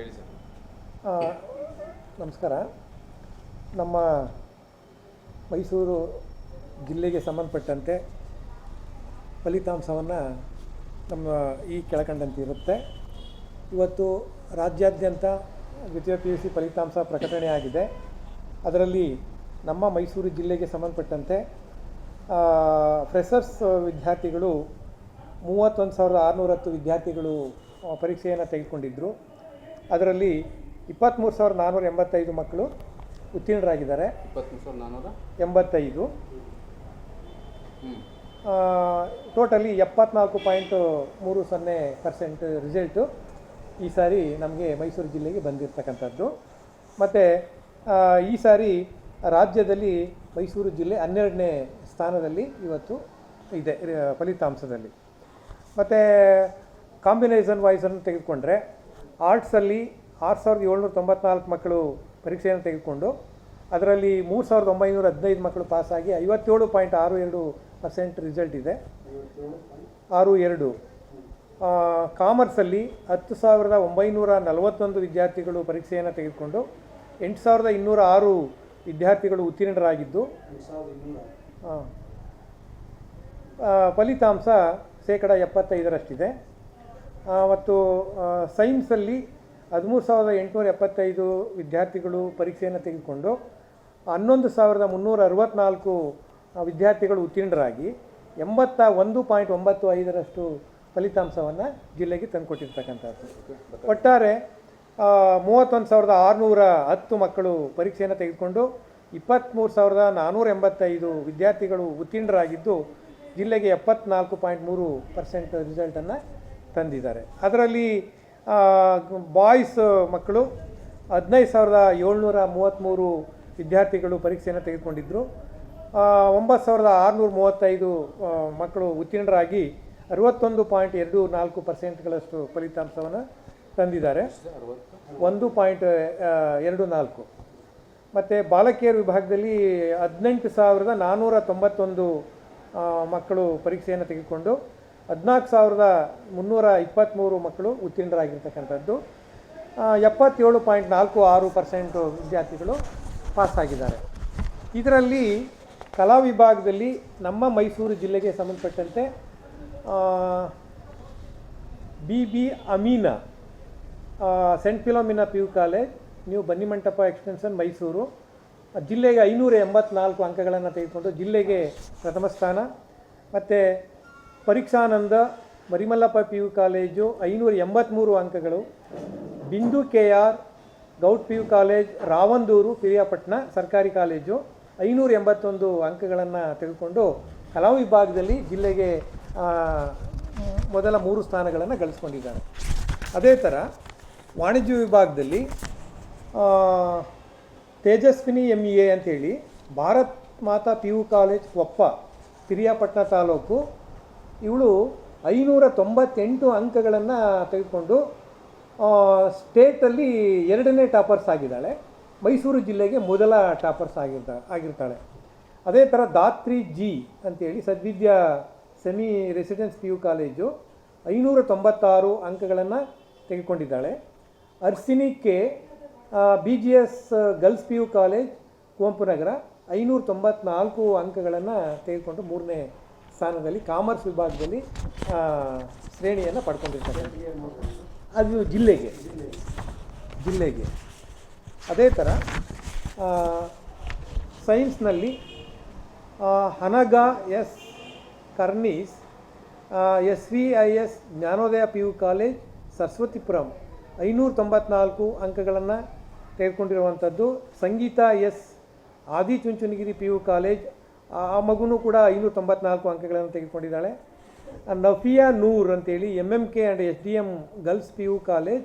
ಹೇಳಿ ಸರ್. ನಮಸ್ಕಾರ. ನಮ್ಮ ಮೈಸೂರು ಜಿಲ್ಲೆಗೆ ಸಂಬಂಧಪಟ್ಟಂತೆ ಫಲಿತಾಂಶವನ್ನು ನಮ್ಮ ಈ ಕೆಳಕಂಡಂತೆ ಇರುತ್ತೆ. ಇವತ್ತು ರಾಜ್ಯಾದ್ಯಂತ ದ್ವಿತೀಯ ಪಿ ಯು ಸಿ ಫಲಿತಾಂಶ ಪ್ರಕಟಣೆ ಆಗಿದೆ. ಅದರಲ್ಲಿ ನಮ್ಮ ಮೈಸೂರು ಜಿಲ್ಲೆಗೆ ಸಂಬಂಧಪಟ್ಟಂತೆ ಫ್ರೆಷರ್ಸ್ ವಿದ್ಯಾರ್ಥಿಗಳು ಮೂವತ್ತೊಂದು ಸಾವಿರದ ಆರುನೂರ ಹತ್ತು ವಿದ್ಯಾರ್ಥಿಗಳು ಪರೀಕ್ಷೆಯನ್ನು ತೆಗೆದುಕೊಂಡಿದ್ದರು ಅದರಲ್ಲಿ ಇಪ್ಪತ್ತ್ಮೂರು ಸಾವಿರದ ನಾನ್ನೂರ ಎಂಬತ್ತೈದು ಮಕ್ಕಳು ಉತ್ತೀರ್ಣರಾಗಿದ್ದಾರೆ. ಇಪ್ಪತ್ತ್ಮೂರು ಸಾವಿರದ ನಾನ್ನೂರ? ಎಂಬತ್ತೈದು. ಟೋಟಲಿ ಎಪ್ಪತ್ನಾಲ್ಕು ಪಾಯಿಂಟ್ ಮೂರು ಸೊನ್ನೆ ಪರ್ಸೆಂಟ್ ರಿಸಲ್ಟು ಈ ಸಾರಿ ನಮಗೆ ಮೈಸೂರು ಜಿಲ್ಲೆಗೆ ಬಂದಿರತಕ್ಕಂಥದ್ದು. ಮತ್ತು ಈ ಸಾರಿ ರಾಜ್ಯದಲ್ಲಿ ಮೈಸೂರು ಜಿಲ್ಲೆ ಹನ್ನೆರಡನೇ ಸ್ಥಾನದಲ್ಲಿ ಇವತ್ತು ಇದೆ ಫಲಿತಾಂಶದಲ್ಲಿ. ಮತ್ತು ಕಾಂಬಿನೇಷನ್ ವಾಯ್ಸನ್ನು ತೆಗೆದುಕೊಂಡ್ರೆ ಆರ್ಟ್ಸಲ್ಲಿ ಆರು ಸಾವಿರದ ಏಳ್ನೂರ ತೊಂಬತ್ನಾಲ್ಕು ಮಕ್ಕಳು ಪರೀಕ್ಷೆಯನ್ನು ತೆಗೆದುಕೊಂಡು, ಅದರಲ್ಲಿ ಮೂರು ಸಾವಿರದ ಒಂಬೈನೂರ ಹದಿನೈದು ಮಕ್ಕಳು ಪಾಸಾಗಿ ಐವತ್ತೇಳು ಪಾಯಿಂಟ್ ಆರು ಎರಡು ಪರ್ಸೆಂಟ್ ರಿಸಲ್ಟ್ ಇದೆ. ಆರು ಎರಡು. ಕಾಮರ್ಸಲ್ಲಿ ಹತ್ತು ಸಾವಿರದ ಒಂಬೈನೂರ ನಲವತ್ತೊಂದು ವಿದ್ಯಾರ್ಥಿಗಳು ಪರೀಕ್ಷೆಯನ್ನು ತೆಗೆದುಕೊಂಡು, ಎಂಟು ಸಾವಿರದ ಇನ್ನೂರ ಆರು ವಿದ್ಯಾರ್ಥಿಗಳು ಉತ್ತೀರ್ಣರಾಗಿದ್ದು ಫಲಿತಾಂಶ ಶೇಕಡ ಎಪ್ಪತ್ತೈದರಷ್ಟಿದೆ. ಮತ್ತು ಸೈನ್ಸಲ್ಲಿ ಹದಿಮೂರು ಸಾವಿರದ ಎಂಟುನೂರ ಎಪ್ಪತ್ತೈದು ವಿದ್ಯಾರ್ಥಿಗಳು ಪರೀಕ್ಷೆಯನ್ನು ತೆಗೆದುಕೊಂಡು ಹನ್ನೊಂದು ಸಾವಿರದ ಮುನ್ನೂರ ಅರವತ್ತ್ನಾಲ್ಕು ವಿದ್ಯಾರ್ಥಿಗಳು ಉತ್ತೀರ್ಣರಾಗಿ ಎಂಬತ್ತ ಒಂದು ಪಾಯಿಂಟ್ ಒಂಬತ್ತು ಐದರಷ್ಟು ಫಲಿತಾಂಶವನ್ನು ಜಿಲ್ಲೆಗೆ ತಂದುಕೊಟ್ಟಿರ್ತಕ್ಕಂಥದ್ದು. ಒಟ್ಟಾರೆ ಮೂವತ್ತೊಂದು ಸಾವಿರದ ಆರುನೂರ ಹತ್ತು ಮಕ್ಕಳು ಪರೀಕ್ಷೆಯನ್ನು ತೆಗೆದುಕೊಂಡು ಇಪ್ಪತ್ತ್ಮೂರು ಸಾವಿರದ ನಾನ್ನೂರ ಎಂಬತ್ತೈದು ವಿದ್ಯಾರ್ಥಿಗಳು ಉತ್ತೀರ್ಣರಾಗಿದ್ದು ಜಿಲ್ಲೆಗೆ ಎಪ್ಪತ್ನಾಲ್ಕು ಪಾಯಿಂಟ್ ಮೂರು ಪರ್ಸೆಂಟ್ ರಿಸಲ್ಟನ್ನು ತಂದಿದ್ದಾರೆ. ಅದರಲ್ಲಿ ಬಾಯ್ಸ್ ಮಕ್ಕಳು ಹದಿನೈದು ಸಾವಿರದ ಏಳ್ನೂರ ಮೂವತ್ತ್ಮೂರು ವಿದ್ಯಾರ್ಥಿಗಳು ಪರೀಕ್ಷೆಯನ್ನು ತೆಗೆದುಕೊಂಡಿದ್ದರು ಒಂಬತ್ತು ಸಾವಿರದ ಆರುನೂರ ಮೂವತ್ತೈದು ಮಕ್ಕಳು ಉತ್ತೀರ್ಣರಾಗಿ ಅರವತ್ತೊಂದು ಪಾಯಿಂಟ್ ಎರಡು ನಾಲ್ಕು ಪರ್ಸೆಂಟ್ಗಳಷ್ಟು ಫಲಿತಾಂಶವನ್ನು ತಂದಿದ್ದಾರೆ. ಒಂದು ಪಾಯಿಂಟ್ ಎರಡು ನಾಲ್ಕು. ಮತ್ತು ಬಾಲಕಿಯರ ವಿಭಾಗದಲ್ಲಿ ಹದಿನೆಂಟು ಸಾವಿರದ ನಾನ್ನೂರ ತೊಂಬತ್ತೊಂದು ಮಕ್ಕಳು ಪರೀಕ್ಷೆಯನ್ನು ತೆಗೆದುಕೊಂಡು ಹದಿನಾಲ್ಕು ಸಾವಿರದ ಮುನ್ನೂರ ಇಪ್ಪತ್ತ್ಮೂರು ಮಕ್ಕಳು ಉತ್ತೀರ್ಣರಾಗಿರ್ತಕ್ಕಂಥದ್ದು. ಎಪ್ಪತ್ತೇಳು ಪಾಯಿಂಟ್ ನಾಲ್ಕು ಆರು ಪರ್ಸೆಂಟು ವಿದ್ಯಾರ್ಥಿಗಳು ಪಾಸಾಗಿದ್ದಾರೆ ಇದರಲ್ಲಿ ಕಲಾ ವಿಭಾಗದಲ್ಲಿ ನಮ್ಮ ಮೈಸೂರು ಜಿಲ್ಲೆಗೆ ಸಂಬಂಧಪಟ್ಟಂತೆ B B Amina saint Philomena P U college, ನೀವು ಬನ್ನಿಮಂಟಪ ಎಕ್ಸ್ಟೆನ್ಷನ್ ಮೈಸೂರು ಜಿಲ್ಲೆಗೆ ಐನೂರ ಎಂಬತ್ನಾಲ್ಕು ಅಂಕಗಳನ್ನು ತೆಗೆದುಕೊಂಡು ಜಿಲ್ಲೆಗೆ ಪ್ರಥಮ ಸ್ಥಾನ. ಮತ್ತು ಪರೀಕ್ಷಾನಂದ ಮರಿಮಲ್ಲಪ್ಪ ಪಿ ಯು ಕಾಲೇಜು ಐನೂರ ಎಂಬತ್ತ್ಮೂರು ಅಂಕಗಳು. Bindu K R government P U college Ravandur, Piriyapatna ಸರ್ಕಾರಿ ಕಾಲೇಜು ಐನೂರ ಎಂಬತ್ತೊಂದು ಅಂಕಗಳನ್ನು ತೆಗೆದುಕೊಂಡು ಕಲಾ ವಿಭಾಗದಲ್ಲಿ ಜಿಲ್ಲೆಗೆ ಮೊದಲ ಮೂರು ಸ್ಥಾನಗಳನ್ನು ಗಳಿಸ್ಕೊಂಡಿದ್ದಾರೆ. ಅದೇ ಥರ ವಾಣಿಜ್ಯ ವಿಭಾಗದಲ್ಲಿ ತೇಜಸ್ವಿನಿ ಎಂ ಇ ಎ ಅಂತೇಳಿ Bharat Mata P U college Koppa, Piriyapatna taluk ಇವಳು ಐನೂರ ತೊಂಬತ್ತೆಂಟು ಅಂಕಗಳನ್ನು ತೆಗೆದುಕೊಂಡು ಸ್ಟೇಟಲ್ಲಿ ಎರಡನೇ ಟಾಪರ್ಸ್ ಆಗಿದ್ದಾಳೆ. ಮೈಸೂರು ಜಿಲ್ಲೆಗೆ ಮೊದಲ ಟಾಪರ್ಸ್ ಆಗಿರ್ತಾ, ಆಗಿರ್ತಾಳೆ. ಅದೇ ಥರ ದಾತ್ರಿ ಜಿ ಅಂತೇಳಿ Sadvidya semi residence P U college ಐನೂರ ತೊಂಬತ್ತಾರು ಅಂಕಗಳನ್ನು ತೆಗೆದುಕೊಂಡಿದ್ದಾಳೆ. Arsini K B G S girls P U college Kuvempu Nagar ಐನೂರ ತೊಂಬತ್ನಾಲ್ಕು ಅಂಕಗಳನ್ನು ತೆಗೆದುಕೊಂಡು ಮೂರನೇ ಸ್ಥಾನದಲ್ಲಿ ಕಾಮರ್ಸ್ ವಿಭಾಗದಲ್ಲಿ ಶ್ರೇಣಿಯನ್ನು ಪಡ್ಕೊಂಡಿರ್ತಾರೆ ಅದು ಜಿಲ್ಲೆಗೆ. ಜಿಲ್ಲೆಗೆ. ಅದೇ ಥರ ಸೈನ್ಸ್ನಲ್ಲಿ ಹನಗ S ಕರ್ನೀಸ್ S V I S Jnanodaya P U college, Saraswathipuram. ಐನೂರ ತೊಂಬತ್ನಾಲ್ಕು ಅಂಕಗಳನ್ನು ತೆಗೆದುಕೊಂಡಿರುವಂಥದ್ದು. Sangeetha S Adichunchanagiri P U college ಆ ಮಗುನೂ ಕೂಡ ಐನೂರ ತೊಂಬತ್ನಾಲ್ಕು ಅಂಕಗಳನ್ನು ತೆಗೆದುಕೊಂಡಿದ್ದಾಳೆ. ನಫಿಯಾ ನೂರ್ ಅಂತೇಳಿ M M K and S D M girls P U college